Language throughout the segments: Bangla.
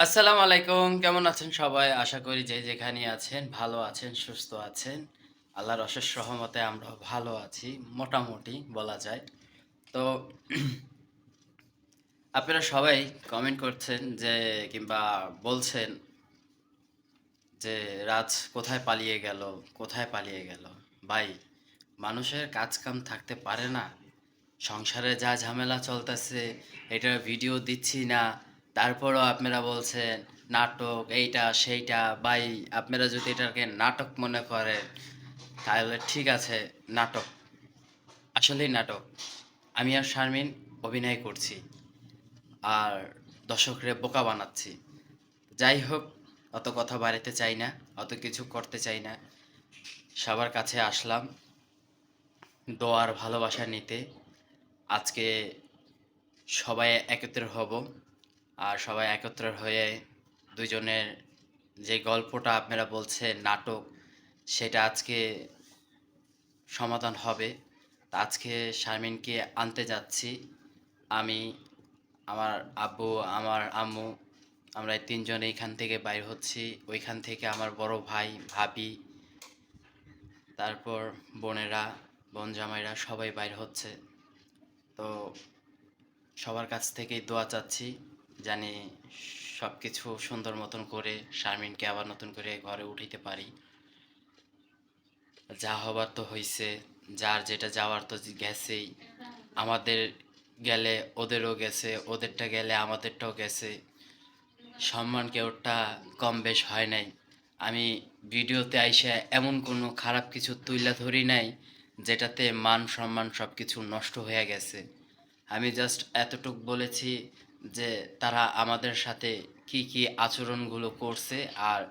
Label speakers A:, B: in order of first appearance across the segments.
A: আসসালামু আলাইকুম, কেমন আছেন সবাই? আশা করি যে যেখানে আছেন, ভালো আছেন, সুস্থ আছেন। আল্লাহর অশেষ সহমতে আমরা ভালো আছি, মোটামুটি বলা যায়। তো আপনারা সবাই কমেন্ট করছেন যে, কিংবা বলছেন যে রাজ কোথায় পালিয়ে গেল, কোথায় পালিয়ে গেল? ভাই, মানুষের কাজ কাম থাকতে পারে না। সংসারে যা ঝামেলা চলতেছে এটা ভিডিও দিচ্ছি না। তারপরও আপনারা বলছেন, নাটক এইটা, সেইটা। ভাই, আপনারা যদি এটাকে নাটক মনে করেন, তাহলে ঠিক আছে, নাটক। আসলেই নাটক। আমি আর শারমিন অভিনয় করছি, আর দর্শকরে বোকা বানাচ্ছি। যাই হোক, অত কথা বাড়িতে চাই না, অত কিছু করতে চাই না। সবার কাছে আসলাম দোয়ার ভালোবাসা নিতে। আজকে সবাই একত্রে হব। আর সবাই একত্র হয়ে দুজনের যে গল্পটা আপনারা বলছেন, নাটক, সেটা আজকে সমাধান হবে। আজকে শারমিনকে আনতে যাচ্ছি। আমি, আমার আব্বু, আমার আম্মু, আমরা তিনজন এইখান থেকে বাইর হচ্ছি। ওইখান থেকে আমার বড় ভাই, ভাবি, তারপর বোনেরা, বোন জামাইরা সবাই বাইর হচ্ছে। তো সবার কাছ থেকেই দোয়া চাচ্ছি। জানি সব কিছু সুন্দর মতন করে শারমিনকে আবার নতুন করে ঘরে উঠাইতে পারি। যা হবার তো হইছে, যার যেটা যাওয়ার তো গেছেই। আমাদের গেলে ওদেরও গেছে, ওদেরটা গেলে আমাদেরটাও গেছে। সম্মান কেউটা কম বেশ হয় নাই। আমি ভিডিওতে আইসা এমন কোনো খারাপ কিছু তুইলা ধরি নাই, যেটাতে মান সম্মান সব কিছু নষ্ট হয়ে গেছে। আমি জাস্ট এতটুক বলেছি যে তারা আমাদের সাথে কি কি আচরণগুলো করছে আর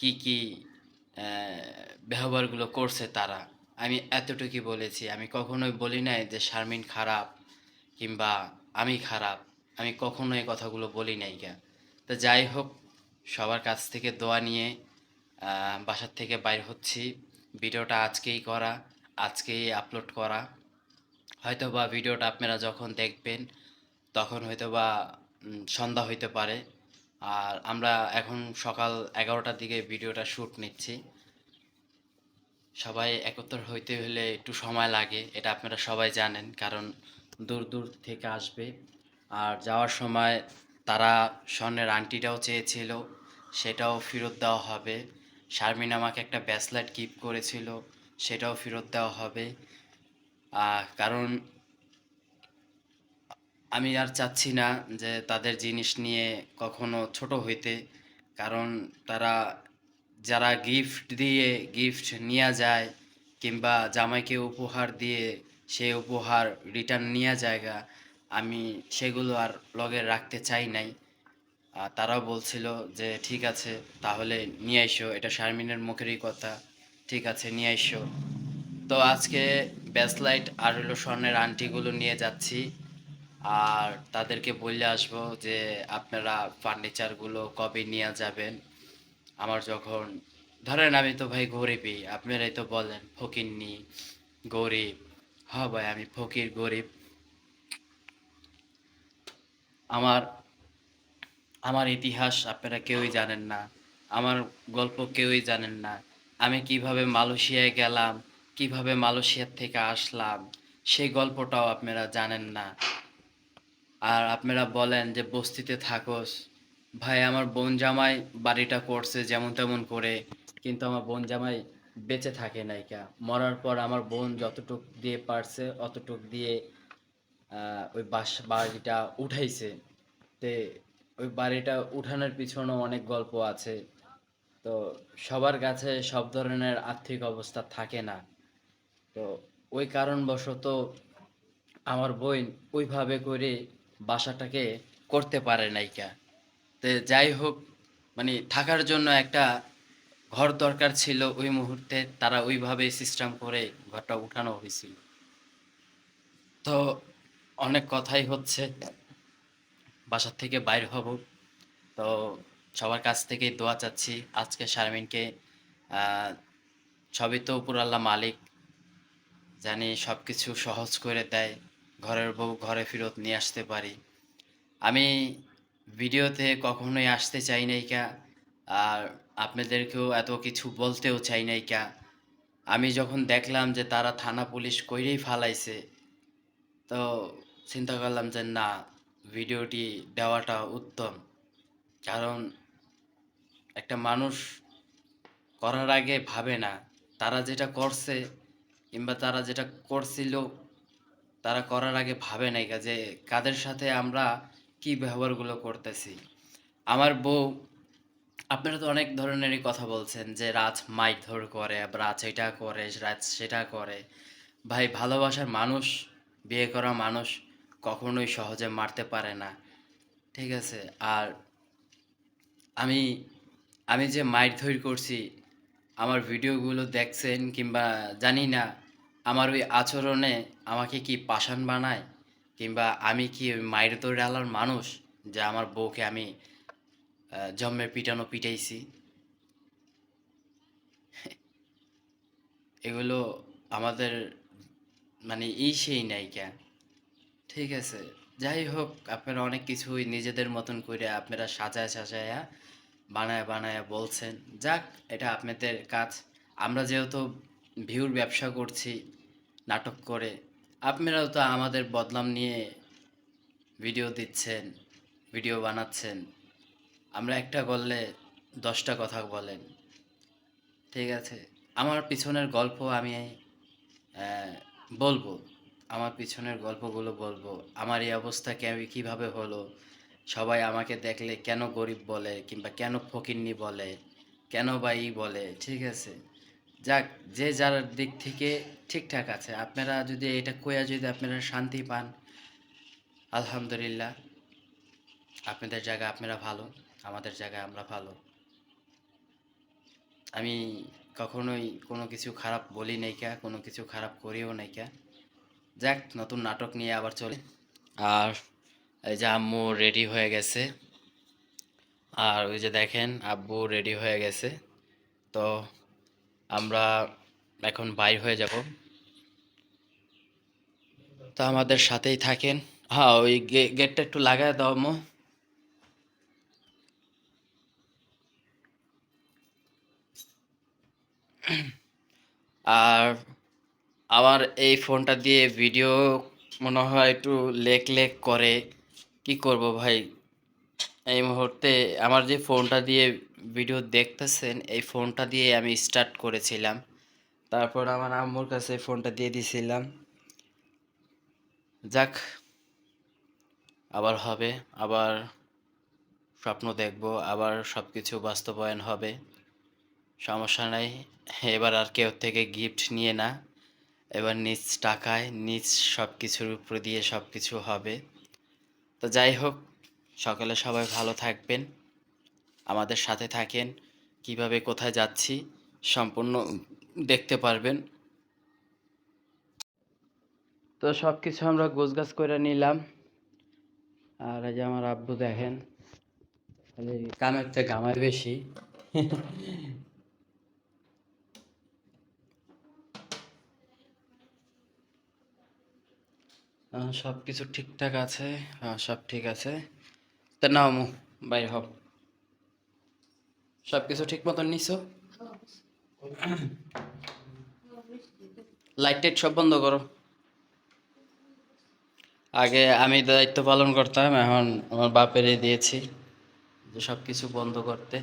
A: কি কি ব্যবহারগুলো করছে তারা। আমি এতটুকুই বলেছি। আমি কখনোই বলি নাই যে শারমিন খারাপ কিংবা আমি খারাপ। আমি কখনোই এই কথাগুলো বলি নাই গা। তো যাই হোক, সবার কাছ থেকে দোয়া নিয়ে বাসার থেকে বাইর হচ্ছি। ভিডিওটা আজকেই করা, আজকেই আপলোড করা। হয়তো বা ভিডিওটা আপনারা যখন দেখবেন তখন হয়তো বা সন্ধ্যা হইতে পারে। আর আমরা এখন সকাল এগারোটার দিকে ভিডিওটা শ্যুট নিচ্ছি। সবাই একত্র হইতে হলে একটু সময় লাগে, এটা আপনারা সবাই জানেন, কারণ দূর দূর থেকে আসবে। আর যাওয়ার সময় তারা স্বর্ণের আংটিটাও চেয়েছিল, সেটাও ফেরত দেওয়া হবে। শারমিন আমাকে একটা ব্যাসলাইট গিফট করেছিল, সেটাও ফেরত দেওয়া হবে। কারণ আমি আর চাচ্ছি না যে তাদের জিনিস নিয়ে কখনো ছোট হইতে, কারণ তারা যারা গিফট দিয়ে গিফট নিয়ে যায় কিংবা জামাইকে উপহার দিয়ে সে উপহার রিটার্ন নিয়ে জায়গা, আমি সেগুলো আর লগে রাখতে চাই নাই। তারাও বলছিল যে, ঠিক আছে, তাহলে নিয়ে আইসো, এটা শারমিনের মুখেরই কথা। ঠিক আছে, নিয়ে আইসো। তো আজকে ব্যাসলাইট আর হলো স্বর্ণের আংটিগুলো নিয়ে যাচ্ছি। আর তাদেরকে বলে আসব যে আপনারা ফার্নিচারগুলো কবে নিয়ে যাবেন? আমার যখন, ধরেন আমি তো ভাই গরিবই, আপনারাই তো বলেন ফকিরনি গরিব। হ ভাই, আমি ফকির, গরিব। আমার আমার ইতিহাস আপনারা কেউই জানেন না। আমার গল্প কেউই জানেন না। আমি কীভাবে মালয়েশিয়ায় গেলাম, কীভাবে মালয়েশিয়ার থেকে আসলাম, সেই গল্পটাও আপনারা জানেন না। আর আপনারা বলেন যে বস্তিতে থাকোস। ভাই, আমার বোন জামাই বাড়িটা করছে যেমন তেমন করে, কিন্তু আমার বোন জামাই বেঁচে থাকে নাইকা মরার পর আমার বোন যতটুক দিয়ে পারছে, অতটুক দিয়ে ওই বাস, বাড়িটা উঠাইছে। তে ওই বাড়িটা উঠানোর পিছনেও অনেক গল্প আছে। তো সবার কাছে সব ধরনের আর্থিক অবস্থা থাকে না। তো ওই কারণবশত আমার বোন ওইভাবে করে বাসাটাকে করতে পারে নাইকা তো যাই হোক মানে থাকার জন্য একটা ঘর দরকার ছিল ওই মুহূর্তে, তারা ওইভাবে সিস্টেম করে ঘরটা উঠানো হয়েছিল। তো অনেক কথাই হচ্ছে, বাসার থেকে বাইর হব। তো সবার কাছ থেকে দোয়া চাচ্ছি, আজকে শারমিনকে সবই তো উপর আল্লাহ মালিক, জানি সব কিছু সহজ করে দেয়। ঘরের বউ ঘরে ফেরত নিয়ে আসতে পারি। আমি ভিডিওতে কখনোই আসতে চাই নাই কা, আর আপনাদেরকেও এত কিছু বলতেও চাই নাই কা। আমি যখন দেখলাম যে তারা থানা পুলিশ কইরেই ফালাইছে, তো চিন্তা করলাম যে না, ভিডিওটি দেওয়াটা উত্তম। কারণ একটা মানুষ করার আগে ভাবে না, তারা যেটা করছে কিংবা তারা যেটা করছিল তারা করার আগে ভাবে নাই যে কাদের সাথে আমরা কি ব্যবহারগুলো করতেছি। আমার বউ, আপনারা তো অনেক ধরনেরই কথা বলছেন যে রাজ মাইক ধর করে রাজ এটা করে রাজ সেটা করে। ভাই, ভালোবাসার মানুষ, বিয়ে করা মানুষ কখনোই সহজে মারতে পারে না। ঠিক আছে? আর আমি আমি যে মাইক ধৈর করছি, আমার ভিডিওগুলো দেখছেন কিংবা জানি না আমার ওই আচরণে আমাকে কি পাষাণ বানায়? কিংবা আমি কি ওই মায়ের তো ডালার মানুষ যে আমার বউকে আমি আহ, জন্মের পিটানো পিটাইছি? এগুলো আমাদের মানে এই সেই নায়িকা ঠিক আছে যাই হোক আপনারা অনেক কিছুই নিজেদের মতন করে আপনারা সাজায় সাজায়া বানায় বানায় বলছেন। যাক এটা আপনাদের কাজ। আমরা যেহেতু ভিউর ব্যবসা করছি, নাটক করে। আপনারাও তো আমাদের বদনাম নিয়ে ভিডিও দিচ্ছেন, ভিডিও বানাচ্ছেন। আমরা একটা করলে দশটা কথা বলেন। ঠিক আছে, আমার পিছনের গল্প আমি বলব। আমার পিছনের গল্পগুলো বলব। আমার এই অবস্থা কে- কীভাবে হলো? সবাই আমাকে দেখলে কেন গরিব বলে কিংবা কেন ফকিন্নি বলে? কেন বা ই বলে? ঠিক আছে। যাক, যে যার দিক থেকে ঠিকঠাক আছে। আপনারা যদি এটা কইয়া যদি আপনারা শান্তি পান, আলহামদুলিল্লাহ। আপনাদের জায়গা আপনারা ভালো, আমাদের জায়গায় আমরা ভালো। আমি কখনোই কোনো কিছু খারাপ বলি নাই কা, কোনো কিছু খারাপ করিও নাই কা। যাক, নতুন নাটক নিয়ে আবার চলে। আর এই যে আম্মু রেডি হয়ে গেছে। আর ওই যে দেখেন, আব্বু রেডি হয়ে গেছে। তো আমরা এখন বাইর হয়ে যাব। তো আমাদের সাথেই থাকেন। হ্যাঁ ওই গেটটা একটু লাগায় দাও মো আর আমার এই ফোনটা দিয়ে ভিডিও মনে হয় একটু লেক লেক করে। কি করব ভাই? এই মুহূর্তে আমার যে ফোনটা দিয়ে ভিডিও দেখতেছেন, এই ফোনটা দিয়ে আমি স্টার্ট করেছিলাম। তারপর আমার আম্মুর কাছে ফোনটা দিয়ে দিয়েছিলাম যাক, আবার হবে, আবার স্বপ্ন দেখব, আবার সব কিছু বাস্তবায়ন হবে। সমস্যা নাই, এবার আর কেউ থেকে গিফট নিয়ে না। এবার নিজ টাকায় নিজ সব কিছুর উপর দিয়ে সব কিছু হবে। তো যাই হোক, সকালে সবাই ভালো থাকবেন। আমাদের সাথে থাকেন, কীভাবে কোথায় যাচ্ছি সম্পূর্ণ দেখতে পারবেন। তো সব কিছু আমরা গোছগাছ করে নিলাম। আর এই যে আমার আব্বু দেখেন কামের থেকে গামায় বেশি। সব কিছু ঠিকঠাক আছে হ্যাঁ সব ঠিক আছে। তা নাও বাইর হও। সব কিছু ঠিক মতন নিছো? লাইট টাইট সব বন্ধ করো। আগে আমি দায়িত্ব পালন করতাম, এখন আমার বাপেরে দিয়েছি যে সব কিছু বন্ধ করতে।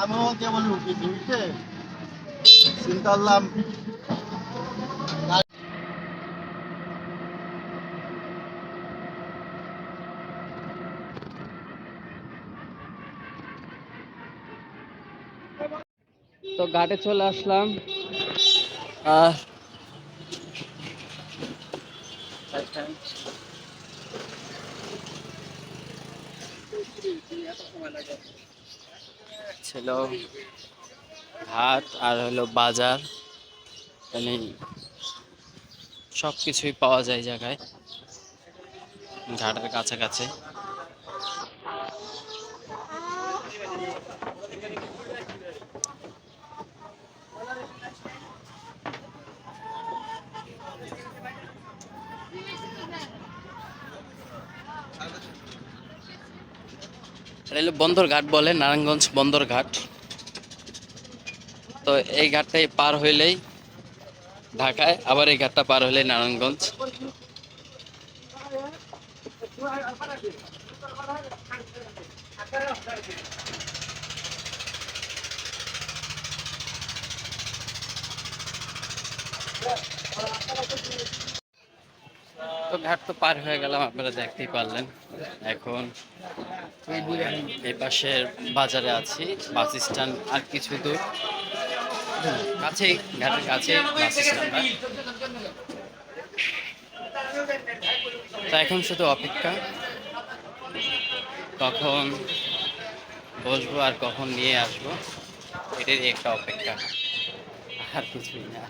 B: আমিও কেমন উঠি উঠতে চিন্তা করলাম
A: তো ঘাটে চলে আসলাম। আর ছিল ঘাট আর হলো বাজার। মানে সব কিছুই পাওয়া যায় জায়গায় ঘাটের কাছাকাছি। এটা বন্দর ঘাট বলে, নারায়ণগঞ্জ বন্দর ঘাট। তো এই ঘাটটাই পার হইলেই ঢাকায়, আবার এই ঘাটটা পার হইলেই নারায়ণগঞ্জ। তো ঘাট তো পার হয়ে গেলাম, আপনারা দেখতেই পারলেন। এখন এই পাশের বাজারে আছি, বাস স্ট্যান্ড আর কিছু দূর। কাছেই, ঘাটের কাছে বাস তো এখন শুধু অপেক্ষা। কখন বসবো আর কখন নিয়ে আসব এটারই একটা অপেক্ষা। আর কিছুই না।